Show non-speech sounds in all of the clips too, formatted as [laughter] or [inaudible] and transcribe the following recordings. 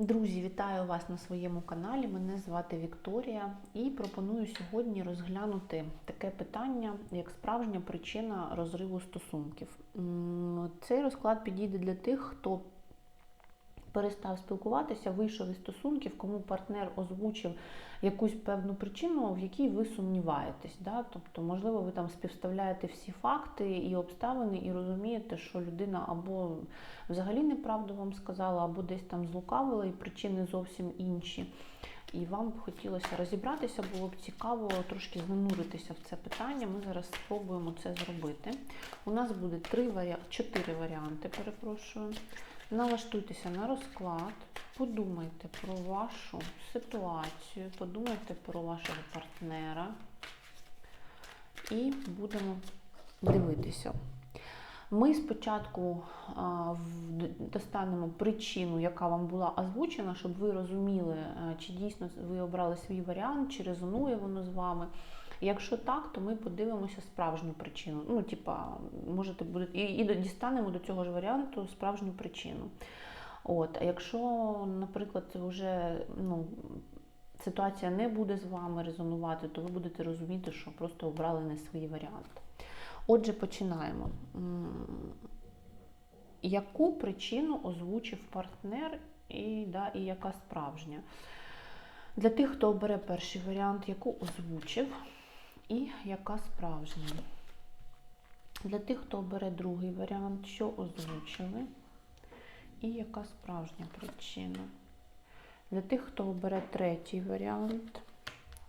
Друзі, вітаю вас на своєму каналі. Мене звати Вікторія і пропоную сьогодні розглянути таке питання, як справжня причина розриву стосунків. Цей розклад підійде для тих, хто перестав спілкуватися, вийшов із стосунків, кому партнер озвучив якусь певну причину, в якій ви сумніваєтесь. Да? Тобто, можливо, ви там співставляєте всі факти і обставини, і розумієте, що людина або взагалі неправду вам сказала, або десь там злукавила, і причини зовсім інші. І вам б хотілося розібратися, було б цікаво трошки зануритися в це питання. Ми зараз спробуємо це зробити. У нас буде три варі... чотири варіанти, перепрошую. Налаштуйтеся на розклад, подумайте про вашу ситуацію, подумайте про вашого партнера і будемо дивитися. Ми спочатку достанемо причину, яка вам була озвучена, щоб ви розуміли, чи дійсно ви обрали свій варіант, чи резонує воно з вами. Якщо так, то ми подивимося справжню причину. Ну, типа, можете буде і, і дістанемо до цього ж варіанту справжню причину. От, а якщо, наприклад, це вже ну, ситуація не буде з вами резонувати, то ви будете розуміти, що просто обрали не свій варіант. Отже, починаємо. Яку причину озвучив партнер і, да, і яка справжня? Для тих, хто обере перший варіант, яку озвучив, і яка справжня. Для тих, хто обере другий варіант, що озвучили, і яка справжня причина. Для тих, хто обере третій варіант,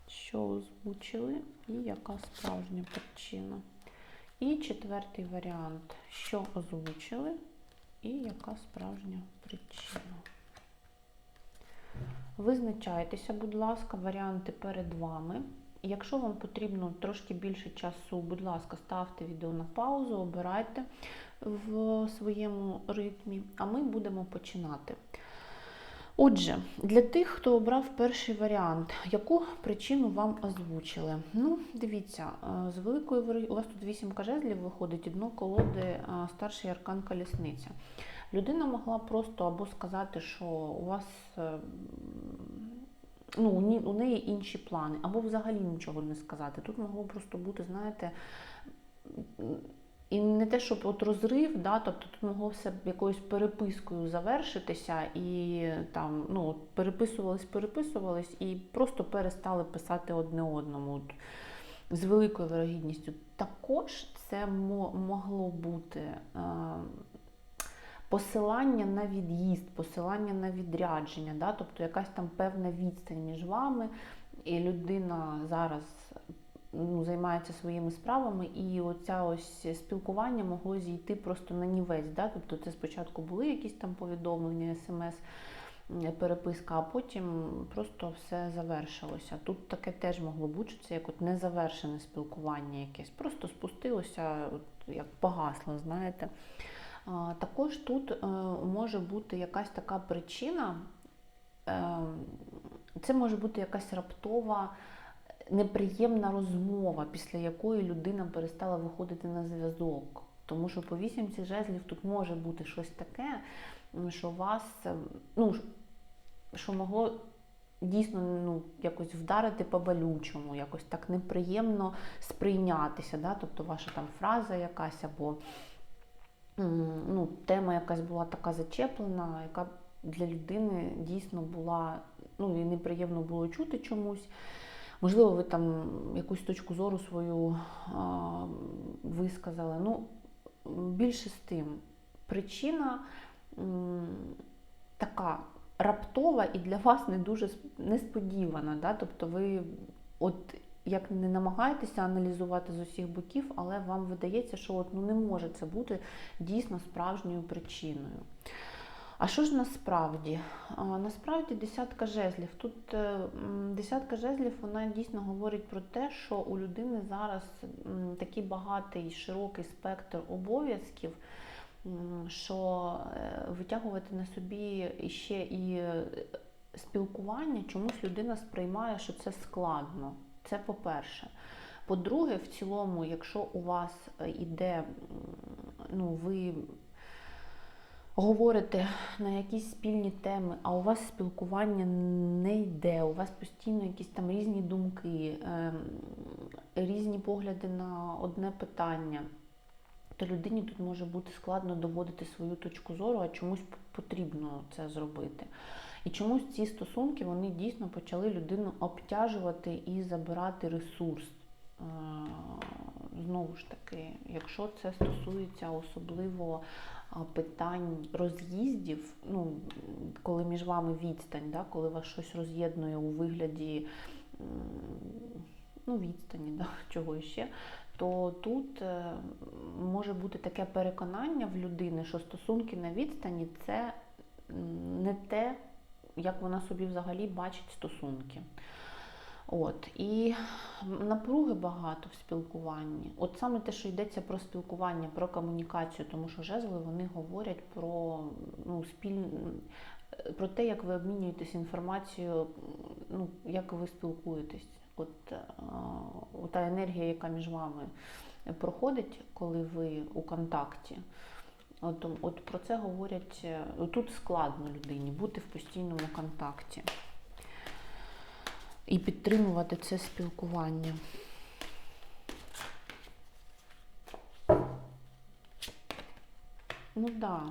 що озвучили, і яка справжня причина. І четвертий варіант, що озвучили, і яка справжня причина. Визначайтеся, будь ласка, варіанти перед вами. Якщо вам потрібно трошки більше часу, будь ласка, ставте відео на паузу, обирайте в своєму ритмі, а ми будемо починати. Отже, для тих, хто обрав перший варіант, яку причину вам озвучили? Ну, дивіться, е, з великої у вас тут вісімка жезлів виходить, і дно колоди е, старший аркан колісниця. Людина могла просто або сказати, що у вас е, ну, у неї інші плани, або взагалі нічого не сказати. Тут могло просто бути, знаєте, і не те, щоб от розрив, да, тобто тут могло все якоюсь перепискою завершитися, і там ну, переписувались, переписувались, і просто перестали писати одне одному. З великою вирогідністю. Також це могло бути е, посилання на від'їзд, посилання на відрядження, да? тобто якась там певна відстань між вами, і людина зараз ну, займається своїми справами, і оця ось спілкування могло зійти просто на нівець. Да? Тобто це спочатку були якісь там повідомлення, смс. Переписка, а потім просто все завершилося. Тут таке теж могло бути, це як от незавершене спілкування якесь. Просто спустилося, от як погасло, знаєте. Також тут е, може бути якась така причина, е, це може бути якась раптова неприємна розмова, після якої людина перестала виходити на зв'язок. Тому що по вісімці жезлів тут може бути щось таке, що вас, е, ну, що могло дійсно ну, якось вдарити по болючому, якось так неприємно сприйнятися. Да? Тобто ваша там фраза якась або ну, тема якась була така зачеплена, яка для людини дійсно була, ну і неприємно було чути чомусь. Можливо, ви там якусь точку зору свою а, висказали. Ну, більше з тим, причина м, така раптова і для вас не дуже несподівана. Да? Тобто ви от як не намагаєтеся аналізувати з усіх боків, але вам видається, що от, ну, не може це бути дійсно справжньою причиною. А що ж насправді? Насправді десятка жезлів. Тут е, десятка жезлів вона дійсно говорить про те, що у людини зараз такий багатий широкий спектр обов'язків, що е, витягувати на собі ще і е, спілкування, чомусь людина сприймає, що це складно. Це по-перше. По-друге, в цілому, якщо у вас е, іде, ну, ви говорите на якісь спільні теми, а у вас спілкування не йде, у вас постійно якісь там різні думки, ем, різні погляди на одне питання, то людині тут може бути складно доводити свою точку зору, а чомусь потрібно це зробити. І чомусь ці стосунки вони дійсно почали людину обтяжувати і забирати ресурс. Е, Знову ж таки, якщо це стосується особливо питань роз'їздів, ну коли між вами відстань, да, коли вас щось роз'єднує у вигляді ну, відстані, да, [laughs] чого ще, то тут е, може бути таке переконання в людини, що стосунки на відстані це не те, як вона собі взагалі бачить стосунки. От і напруги багато в спілкуванні. От саме те, що йдеться про спілкування, про комунікацію, тому що жезли вони говорять про ну, спіль... про те, як ви обмінюєтесь інформацією, ну, як ви спілкуєтесь. От е, та енергія, яка між вами проходить, коли ви у контакті. От, от про це говорять е, тут складно людині бути в постійному контакті і підтримувати це спілкування. Ну так, да.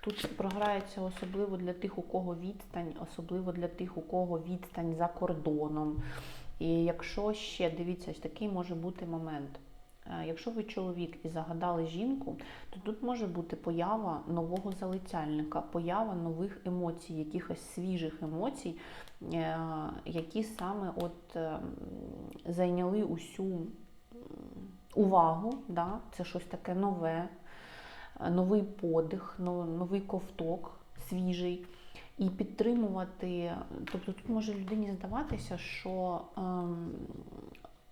тут програється особливо для тих, у кого відстань, особливо для тих, у кого відстань за кордоном. І якщо ще дивіться, такий може бути момент. Е, Якщо ви чоловік і загадали жінку, то тут може бути поява нового залицяльника, поява нових емоцій, якихось свіжих емоцій, е, які саме от е, зайняли усю увагу. Да? Це щось таке нове, новий подих, новий ковток, свіжий. І підтримувати, тобто тут може людині здаватися, що ем,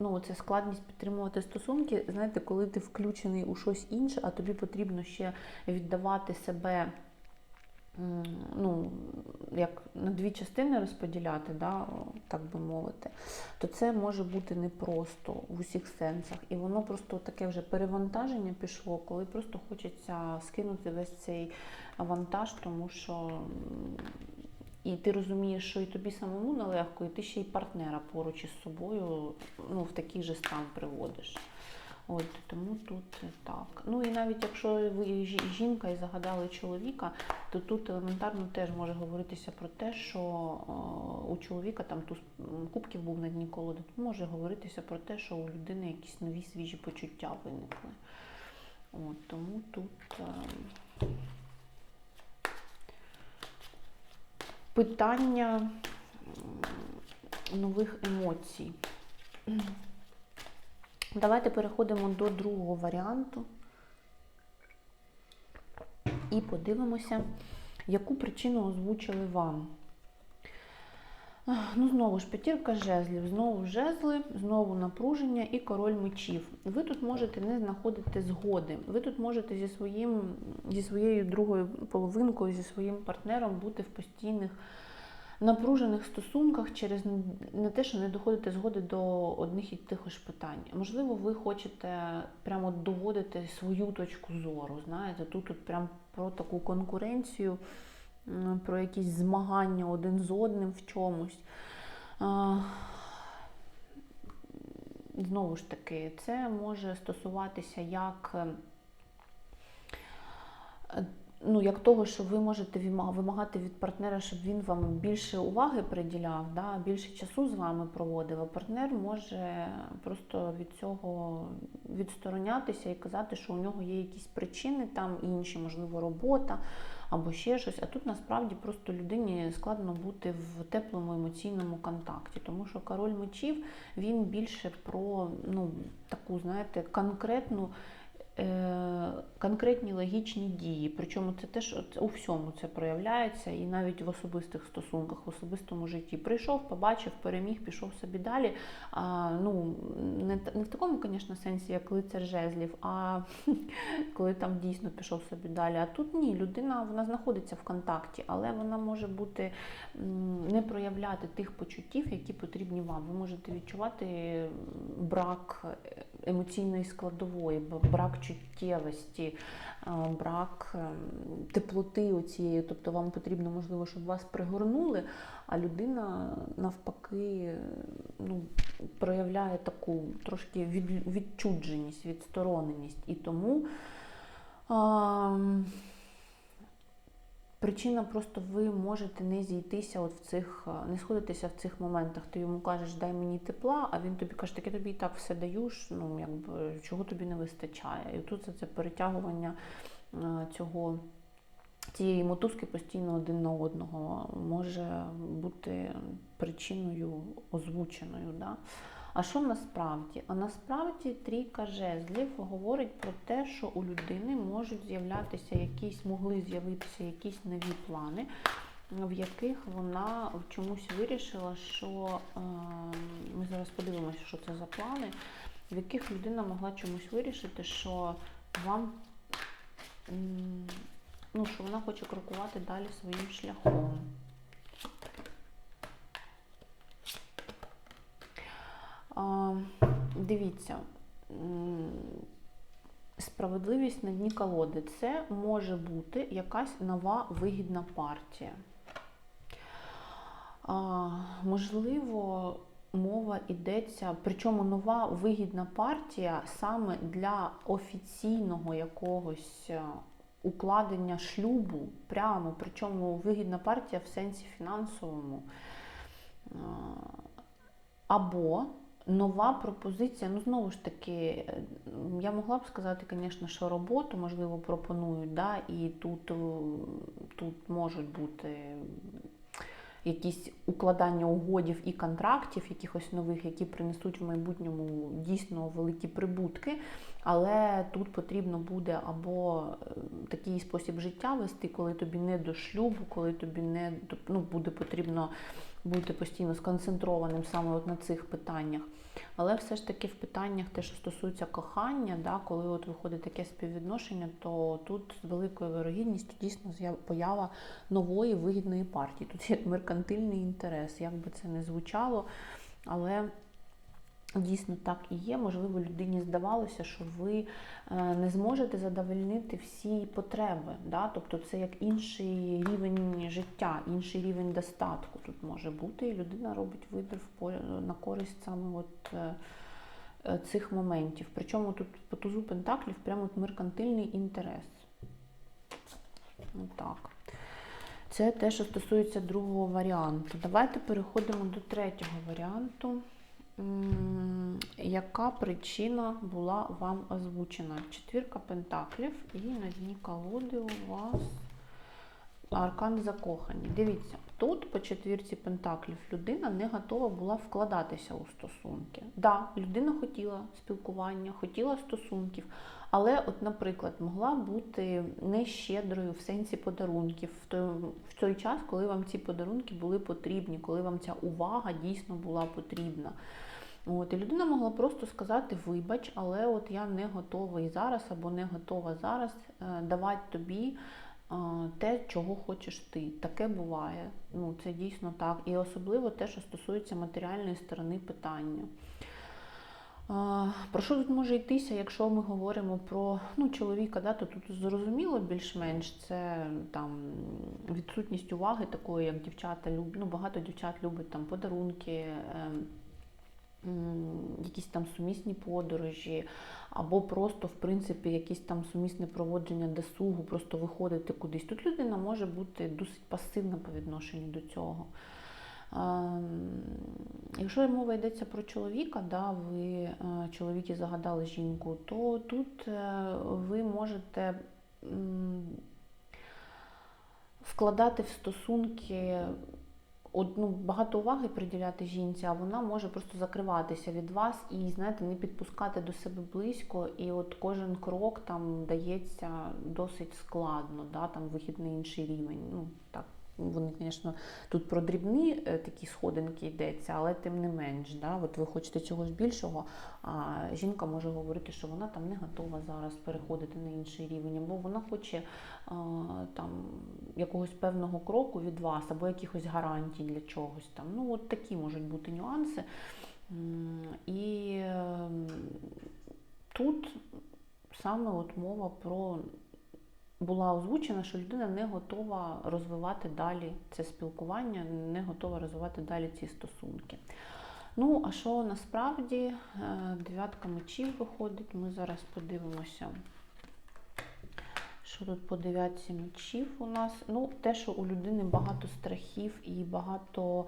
ну, це складність підтримувати стосунки. Знаєте, коли ти включений у щось інше, а тобі потрібно ще віддавати себе, ну, як на дві частини розподіляти, да, так би мовити, то це може бути непросто в усіх сенсах. І воно просто таке вже перевантаження пішло, коли просто хочеться скинути весь цей вантаж, тому що. І ти розумієш, що і тобі самому нелегко, і ти ще й партнера поруч із собою ну, в такий же стан приводиш. От, тому тут так. Ну і навіть якщо ви жінка і загадали чоловіка, то тут елементарно теж може говоритися про те, що у чоловіка там туз кубків був на дні колоди, тут може говоритися про те, що у людини якісь нові свіжі почуття виникли. От, тому тут. е, питання нових емоцій. Давайте переходимо до другого варіанту і подивимося, яку причину озвучили вам. Ну, знову ж п'ятірка жезлів, знову жезли, знову напруження і король мечів. Ви тут можете не знаходити згоди. Ви тут можете зі, своїм, зі своєю другою половинкою, зі своїм партнером бути в постійних напружених стосунках через не те, що не доходите згоди до одних і тих ж питань. Можливо, ви хочете прямо доводити свою точку зору. Знаєте, тут, тут прям про таку конкуренцію, про якісь змагання один з одним в чомусь. Знову ж таки, це може стосуватися як е, ну, як того, що ви можете вимагати від партнера, щоб він вам більше уваги приділяв, да, більше часу з вами проводив, а партнер може просто від цього відсторонятися і казати, що у нього є якісь причини там інші, можливо, робота або ще щось. А тут насправді просто людині складно бути в теплому емоційному контакті, тому що король мечів він більше про ну, таку, знаєте, конкретну конкретні логічні дії. Причому це теж у всьому це проявляється, і навіть в особистих стосунках, в особистому житті. Прийшов, побачив, переміг, пішов собі далі. А, ну, не, не в такому, звісно, сенсі, як лицар жезлів, а [laughs] коли там дійсно пішов собі далі. А тут ні, людина вона знаходиться в контакті, але вона може бути не проявляти тих почуттів, які потрібні вам. Ви можете відчувати брак емоційної складової, брак чуттєвості, е, брак е, теплоти оцієї. Тобто вам потрібно, можливо, щоб вас пригорнули, а людина навпаки ну, проявляє таку трошки від, відчудженість, відстороненість. І тому. А, Причина просто ви можете не зійтися от в цих, е, не сходитися в цих моментах. Ти йому кажеш, дай мені тепла, а він тобі каже, так я тобі і так все даю, ну якби чого тобі не вистачає. І тут це, це перетягування е, цього. Цієї мотузки постійно один на одного може бути причиною озвученою. Да? А що насправді? А насправді трійка жезлів говорить про те, що у людини можуть з'являтися якісь, могли з'явитися якісь нові плани, в яких вона чомусь вирішила, що е, ми зараз подивимося, що це за плани, в яких людина могла чомусь вирішити, що вам ну, що вона хоче крокувати далі своїм шляхом. А, Дивіться, справедливість на дні колоди це може бути якась нова вигідна партія. А, Можливо, мова йдеться, причому нова вигідна партія саме для офіційного якогось е, укладення шлюбу, прямо, причому вигідна партія в сенсі фінансовому. Або нова пропозиція, ну знову ж таки, я могла б сказати, звісно, що роботу, можливо, пропонують, да, і тут, е, тут можуть бути якісь укладання угодів і контрактів, якихось нових, які принесуть в майбутньому дійсно великі прибутки. Але тут потрібно буде або е, такий спосіб життя вести, коли тобі не до шлюбу, коли тобі не ну, буде потрібно бути постійно сконцентрованим саме от на цих питаннях. Але все ж таки в питаннях, те, що стосується кохання, да, коли от виходить таке співвідношення, то тут з великою вирогідністю дійсно поява нової вигідної партії. Тут є меркантильний інтерес, як би це не звучало, але Дійсно, так і є. Можливо, людині здавалося, що ви е, не зможете задовольнити всі потреби. Да? Тобто це як інший рівень життя, інший рівень достатку тут може бути, і людина робить вибір на користь саме от е, е, цих моментів. Причому тут по тузу Пентаклів прямо от меркантильний інтерес. Отак. Це те, що стосується другого варіанту. Давайте переходимо до третього варіанту яка причина була вам озвучена? Четвірка пентаклів і на дні колоди у вас аркан закохані. Дивіться, тут по четвірці пентаклів людина не готова була вкладатися у стосунки. Так, да, людина хотіла спілкування, хотіла стосунків, але, от, наприклад, могла бути нещедрою в сенсі подарунків в той, в той час, коли вам ці подарунки були потрібні, коли вам ця увага дійсно була потрібна. От, І людина могла просто сказати Вибач, але от я не готова зараз або не готова зараз е, давати тобі е, те, чого хочеш ти. Таке буває. Ну, Це дійсно так. І особливо те, що стосується матеріальної сторони питання. Е, про що тут може йтися, якщо ми говоримо про ну, чоловіка, да, то тут зрозуміло більш-менш це там відсутність уваги такої, як дівчата люблять. Ну, багато дівчат любить там подарунки. Ем, якісь там сумісні подорожі, або просто, в принципі, якісь там сумісне проводження досугу, просто виходити кудись. Тут людина може бути досить пасивна по відношенню до цього. Якщо мова йдеться про чоловіка, да, ви е, чоловіки загадали жінку, то тут е, ви можете вкладати в стосунки одну багато уваги приділяти жінці, а вона може просто закриватися від вас і, знаєте, не підпускати до себе близько. І от кожен крок там дається досить складно, да, там вихід на інший рівень. Ну, так вони, звісно, тут про дрібні е, такі сходинки йдеться, але тим не менш, да, от ви хочете чогось більшого, а жінка може говорити, що вона там не готова зараз переходити на інший рівень, або вона хоче а, там якогось певного кроку від вас, або якихось гарантій для чогось там. Ну, от такі можуть бути нюанси. І ем, тут саме от мова про була озвучена, що людина не готова розвивати далі це спілкування, не готова розвивати далі ці стосунки. Ну, а що насправді Е, дев'ятка мечів виходить, ми зараз подивимося. Що тут по дев'ятці мечів у нас? Ну, те, що у людини багато страхів і багато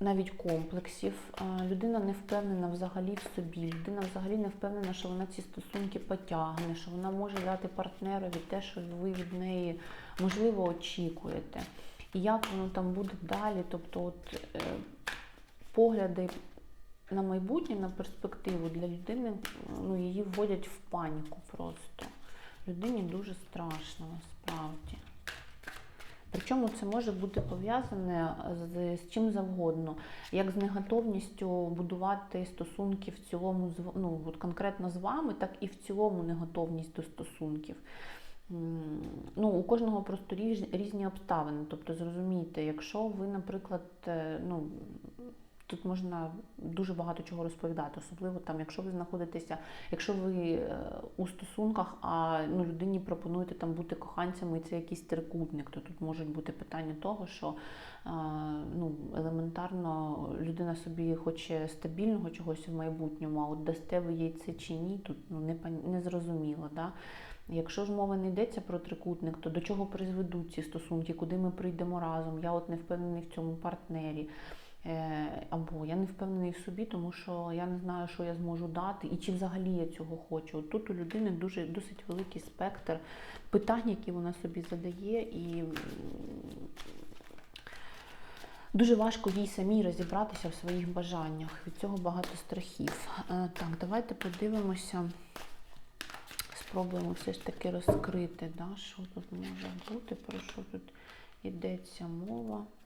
навіть комплексів. Е, людина не впевнена взагалі в собі. Людина взагалі не впевнена, що вона ці стосунки потягне, що вона може дати партнерові те, що ви від неї можливо очікуєте. І як воно там буде далі? Тобто, от е, погляди на майбутнє, на перспективу для людини ну, її вводять в паніку просто. Людині дуже страшно насправді. Причому це може бути пов'язане з, з чим завгодно, як з неготовністю будувати стосунки в цілому, ну, от конкретно з вами, так і в цілому неготовність до стосунків. Ну, у кожного просто різні обставини. Тобто, зрозумійте, якщо ви, наприклад, е, ну, тут можна дуже багато чого розповідати, особливо там, якщо ви знаходитеся, якщо ви е, у стосунках, а ну, людині пропонуєте там бути коханцями, і це якийсь трикутник, то тут можуть бути питання того, що е, ну, елементарно людина собі хоче стабільного чогось в майбутньому, а от дасте ви їй це чи ні, тут ну, не, не зрозуміло. Да? Якщо ж мова не йдеться про трикутник, то до чого призведуть ці стосунки, куди ми прийдемо разом? Я от не впевнений в цьому партнері. Е, Або я не впевнений в собі, тому що я не знаю, що я зможу дати, і чи взагалі я цього хочу. Тут у людини дуже досить великий спектр питань, які вона собі задає, і дуже важко їй самій розібратися в своїх бажаннях. Від цього багато страхів. Е, Так, давайте подивимося. Спробуємо все ж таки розкрити, да, що тут може бути, про що тут йдеться мова. А,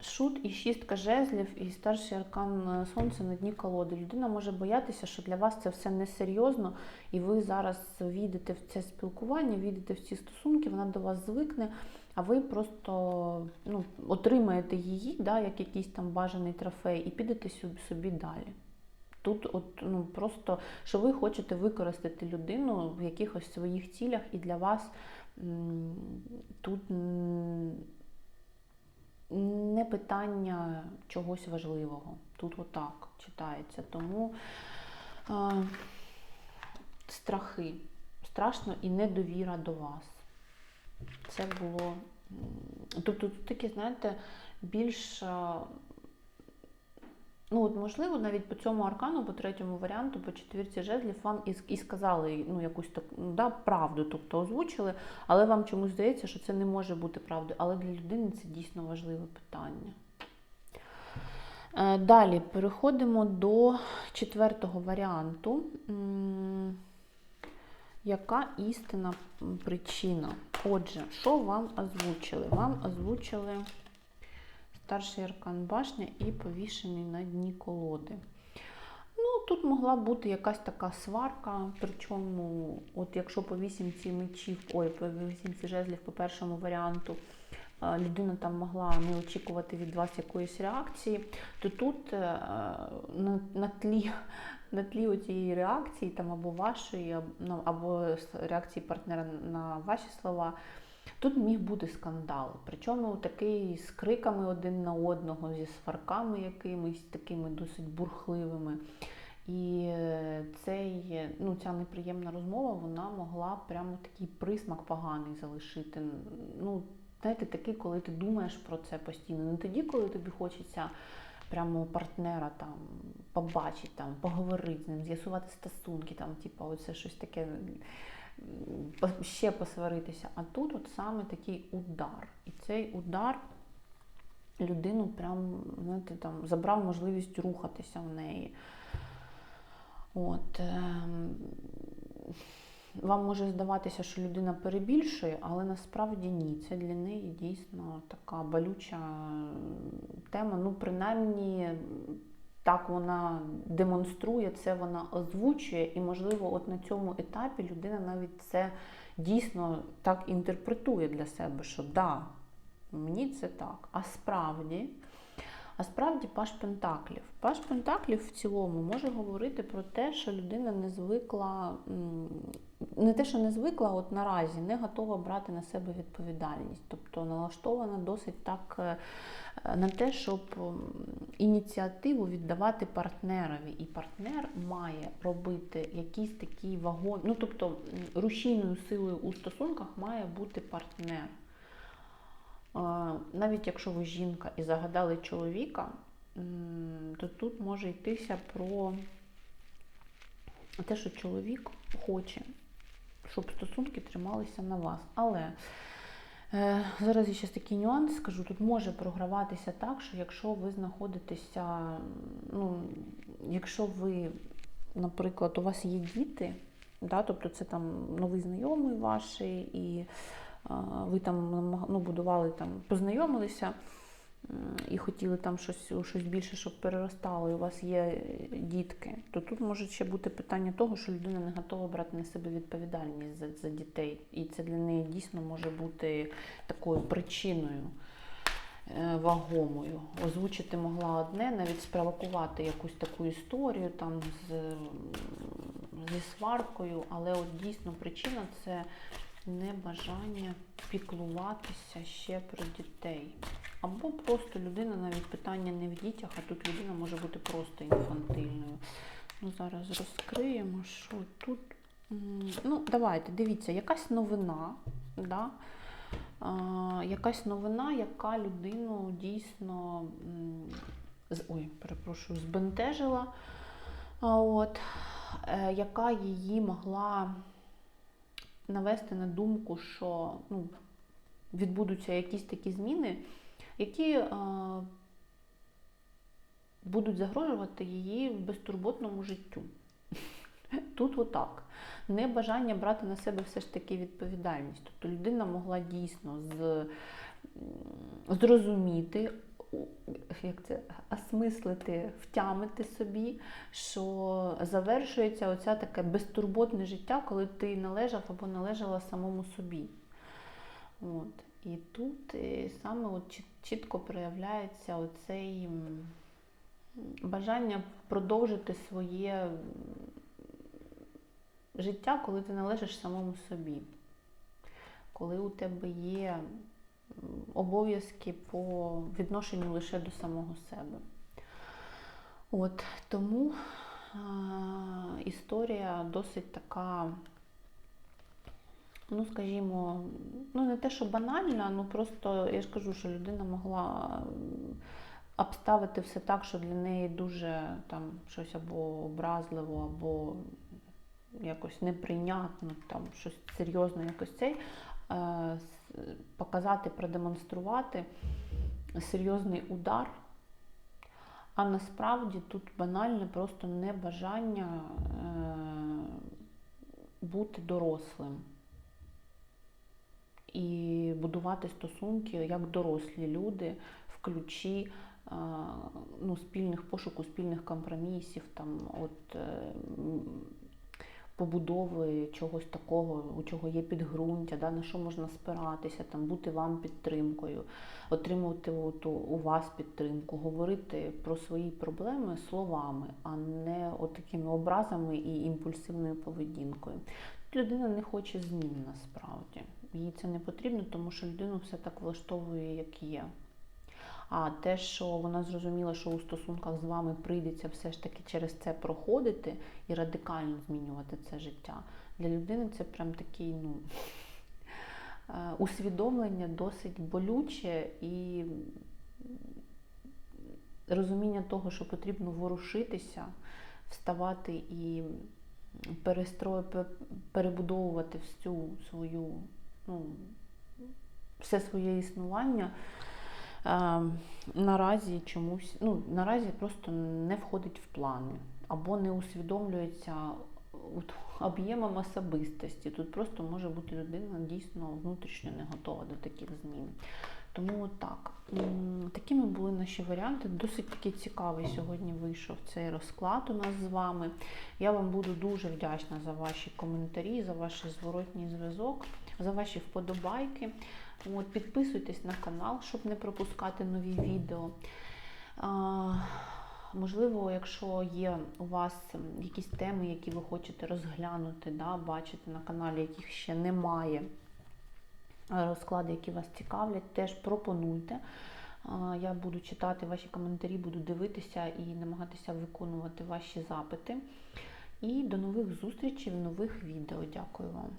Шут і шістка жезлів, і старший аркан е, сонця на дні колоди. Людина може боятися, що для вас це все несерйозно, і ви зараз війдете в це спілкування, війдете в ці стосунки, вона до вас звикне, а ви просто ну, отримаєте її, да, як якийсь там бажаний трофей, і підете собі далі. Тут, от, ну, просто, що ви хочете використати людину в якихось своїх цілях, і для вас м, тут м, не питання чогось важливого. Тут отак читається. Тому е, страхи. Страшно і недовіра до вас. Це було. Тобто тут такі, знаєте, більш. Ну, от, можливо, навіть по цьому аркану, по третьому варіанту, по четвірці жезлів, вам і, і сказали ну, якусь так, ну, да, правду, тобто озвучили, але вам чомусь здається, що це не може бути правдою. Але для людини це дійсно важливе питання. Е, Далі переходимо до четвертого варіанту. Яка істина причина? Отже, що вам озвучили? Вам озвучили старший аркан башня і повішений на дні колоди. Ну, тут могла бути якась така сварка, причому, от якщо по вісімці мечів, ой, по вісімці жезлів по першому варіанту, е, людина там могла не очікувати від вас якоїсь реакції, то тут е, на, на тлі. [laughs] На тлі цієї реакції, там або вашої, або, ну, або реакції партнера на ваші слова, Тут міг бути скандал, причому такий з криками один на одного, зі сварками якимись такими досить бурхливими. І е, цей, ну, ця неприємна розмова вона могла прямо такий присмак поганий залишити. Ну, знаєте, такий, коли ти думаєш про це постійно. Не тоді, коли тобі хочеться прямо партнера там побачити, там, поговорити з ним, з'ясувати стосунки, там, типу, оце щось таке ще посваритися. А тут от саме такий удар. І цей удар людину прям, знаєте, там, забрав можливість рухатися в неї. От, ем, вам може здаватися, що людина перебільшує, але насправді ні. Це для неї дійсно така болюча тема. Ну, принаймні, так вона демонструє, це вона озвучує, і, можливо, от на цьому етапі людина навіть це дійсно так інтерпретує для себе, що да, мені це так. А справді, А справді Паш Пентаклів. Паш Пентаклів в цілому може говорити про те, що людина не звикла, не те, що не звикла, от наразі не готова брати на себе відповідальність. Тобто налаштована досить так е, на те, щоб ініціативу віддавати партнерові. І партнер має робити якісь такі вагони. Ну, тобто рушійною силою у стосунках має бути партнер. Навіть якщо ви жінка і загадали чоловіка, то тут може йтися про те, що чоловік хоче, щоб стосунки трималися на вас. Але е, зараз я ще такий нюанс скажу: тут може програватися так, що якщо ви знаходитеся, ну, якщо ви, наприклад, у вас є діти, да, тобто це там новий знайомий ваш, і ви там ну, будували там, познайомилися і хотіли там щось, щось більше, щоб переростало, і у вас є е, дітки, то тут може ще бути питання того, що людина не готова брати на себе відповідальність за, за дітей. І це для неї дійсно може бути такою причиною е, вагомою. Озвучити могла одне, навіть спровокувати якусь таку історію там з, зі сваркою, але от дійсно причина це небажання піклуватися ще про дітей. Або просто людина, навіть питання не в дітях, а тут людина може бути просто інфантильною. Ну, зараз розкриємо, що тут. Ну, давайте, дивіться, якась новина, да? а, якась новина, яка людину дійсно ой, перепрошую, збентежила, а от, е, яка її могла навести на думку, що ну, відбудуться якісь такі зміни, які е, будуть загрожувати її безтурботному життю. [laughs] Тут отак. Небажання брати на себе все ж таки відповідальність. Тобто людина могла дійсно з, зрозуміти, як це, осмислити, втямити собі, що завершується оця таке безтурботне життя, коли ти належав або належала самому собі. От. І тут е, саме от чітко проявляється оцей бажання продовжити своє життя, коли ти належиш самому собі, коли у тебе є обов'язки по відношенню лише до самого себе. От тому а, історія досить така, ну скажімо, ну не те, що банальна, ну просто я ж кажу, що людина могла обставити все так, що для неї дуже там щось або образливо, або якось неприйнятно, там щось серйозно, якось цей, е, показати, продемонструвати серйозний удар. А насправді тут банальне просто небажання е, бути дорослим і будувати стосунки як дорослі люди в ключі е, ну, спільних пошуку, спільних компромісів, там, от, е, побудови чогось такого, у чого є підґрунтя, да, на що можна спиратися, там, бути вам підтримкою, отримувати от, у- вас підтримку, говорити про свої проблеми словами, а не от такими образами і імпульсивною поведінкою. Тут Людина не хоче змін насправді. Їй це не потрібно, тому що людину все так влаштовує, як є. А те, що вона зрозуміла, що у стосунках з вами прийдеться все ж таки через це проходити і радикально змінювати це життя, для людини це прям такий, ну. е, Усвідомлення досить болюче і розуміння того, що потрібно ворушитися, вставати і перестрою, перебудовувати всю свою, ну, все своє існування. Е, наразі чомусь, ну, наразі просто не входить в плани або не усвідомлюється об'ємом особистості. Тут просто може бути людина дійсно внутрішньо не готова до таких змін. Тому так. Такими були наші варіанти. Досить такий цікавий сьогодні вийшов цей розклад у нас з вами. Я вам буду дуже вдячна за ваші коментарі, за ваш зворотній зв'язок, за ваші вподобайки. От, підписуйтесь на канал, щоб не пропускати нові відео. А, Можливо, якщо є у вас якісь теми, які ви хочете розглянути, да, бачити на каналі, яких ще немає, розклади, які вас цікавлять, теж пропонуйте. Я буду читати ваші коментарі, буду дивитися і намагатися виконувати ваші запити. І до нових зустрічей в нових відео. Дякую вам.